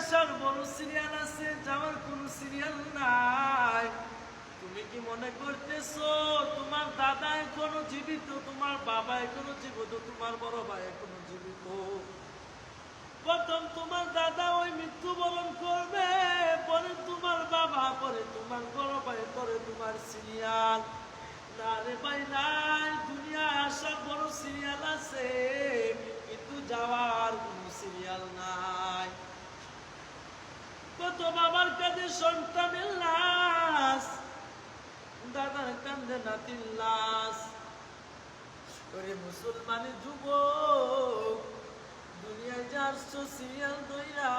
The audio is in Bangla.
আসার বড় সিরিয়াল আছে, যাওয়ার কোনো সিরিয়াল নাই। তুমি কি মনে করতেছ, তোমার দাদা এখনও জীবিত, তোমার বাবা এখনও জীবিত, তোমার বড় ভাই এখনও জীবিত? প্রথম তোমার দাদা ওই মৃত্যুবরণ করবে, পরে তোমার বাবা, পরে তোমার বড় ভাই, পরে তোমার সিরিয়াল না রে ভাই, না। কত বাবার কাছে সন্তানের লাশ। দাদার কান্দে নাতির লাশ। করে মুসলমানের যুবক, দুনিয়ায় যার সোশিয়াল দইরা